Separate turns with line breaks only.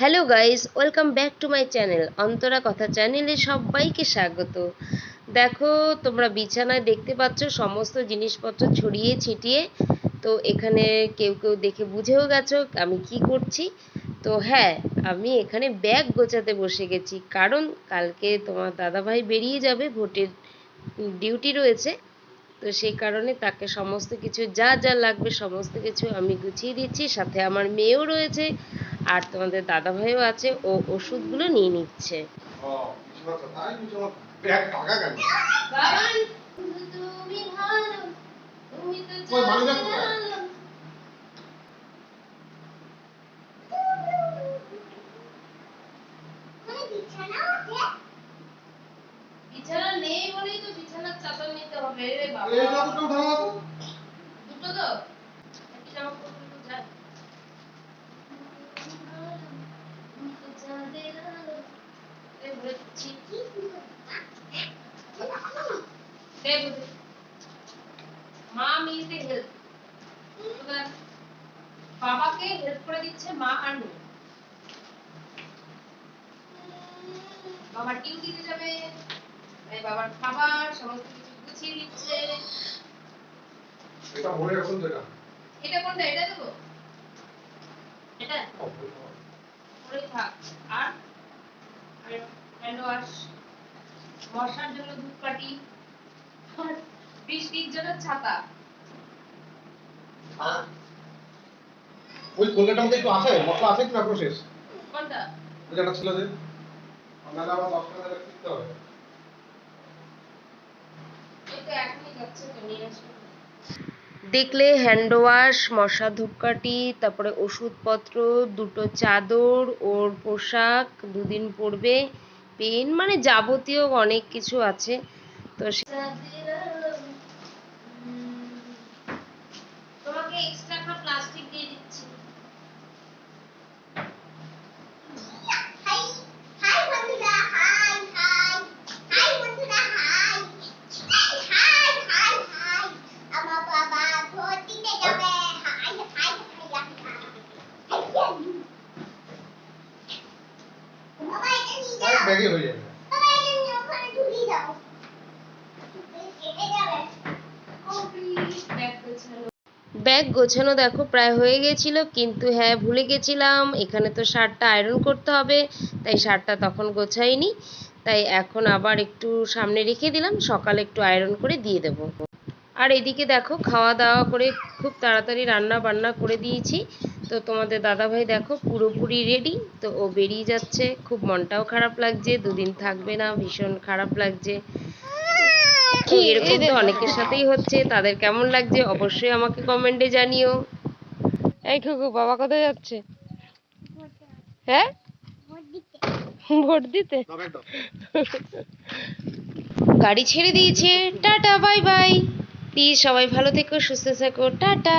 Hello guys welcome back to my channel Antara Katha চ্যানেলে সবাইকে স্বাগত। দেখো, তোমরা বিছানায় দেখতে পাচ্ছ সমস্ত জিনিসপত্র ছড়িয়ে ছিটিয়ে। তো এখানে কেউ কেউ দেখে বুঝেও গেছো আমি কি করছি। তো হ্যাঁ আমি এখানে ব্যাগ গোছাতে বসে গেছি, কারণ কালকে তোমার দাদাভাই বেরিয়ে যাবে, ভোটের ডিউটি রয়েছে। তো সেই কারণে তাকে সমস্ত কিছু, যা যা লাগবে সমস্ত কিছু আমি গুছিয়ে দিচ্ছি, সাথে আমার মেয়েও রয়েছে। আর তোমাদের দাদাভাইও আছে ও ওষুধগুলো নিয়ে নিচ্ছে। বিছানা নেই বলেই তো বিছানার চাদর নিতে হবে। রে বাবা।
এই
দুটো তো? একটা জামা বাবাকে হেল্প করে দিচ্ছে মা আর মেয়ে বাবা ডিউটিতে যাবে তাই বাবার খাবার সমস্ত কিছু গুছিয়ে দিচ্ছে
এটা ভরে রাখুন তো এটা।
এটা কোনটা? এটা দেবো? এটা?
어, ভরে রাখুন।
পরে থাক আর হ্যান্ড ওয়াশ মশার জন্য ধূপকাঠি বৃষ্টির জন্য ছাতা।
ওই কলকাতার মধ্যে একটু আছে মশলা আছে কি না প্রসেস
কোনটা?
যেটা ছিল যে নাহলে আবার দশ টাকা দিয়ে কিনতে হবে।
দেখলে হ্যান্ড ওয়াশ মশা ধূপকাঠি তারপরে ওষুধপত্র দুটো চাদর ওর পোশাক দুদিন পরবে। পেন মানে যাবতীয় অনেক কিছু আছে। তো তোমাকে এক্সট্রা প্লাস্টিক দিয়ে দিচ্ছি।
যাও
হয়ে যাবে
ব্যাগ গোছানো দেখো, প্রায় হয়ে গেছিল, কিন্তু হ্যাঁ ভুলে গেছিলাম। এখানে তো শার্টটা আয়রন করতে হবে, তাই শার্টটা তখন গোছাইনি। তাই এখন আবার একটু সামনে রেখে দিলাম, সকালে একটু আয়রন করে দিয়ে দেবো। আর এদিকে দেখো, খাওয়া দাওয়া করে খুব তাড়াতাড়ি রান্না বান্না করে দিয়েছি। তো তোমাদের দাদাভাই দেখো পুরোপুরি রেডি তো ও বেরিয়ে যাচ্ছে। খুব মনটাও খারাপ লাগছে দুদিন থাকবে না ভীষণ খারাপ লাগছে। এরকম তো অনেকের সাথেই হচ্ছে তাদের কেমন লাগছে অবশ্যই আমাকে কমেন্টে জানিও। এই খুকু বাবা কোথায় যাচ্ছে? হ্যাঁ?
ভোট দিতে।
গাড়ি ছেড়ে দিয়েছে টাটা বাই বাই প্লিজ সবাই ভালো থেকো সুস্থ থেকো টাটা।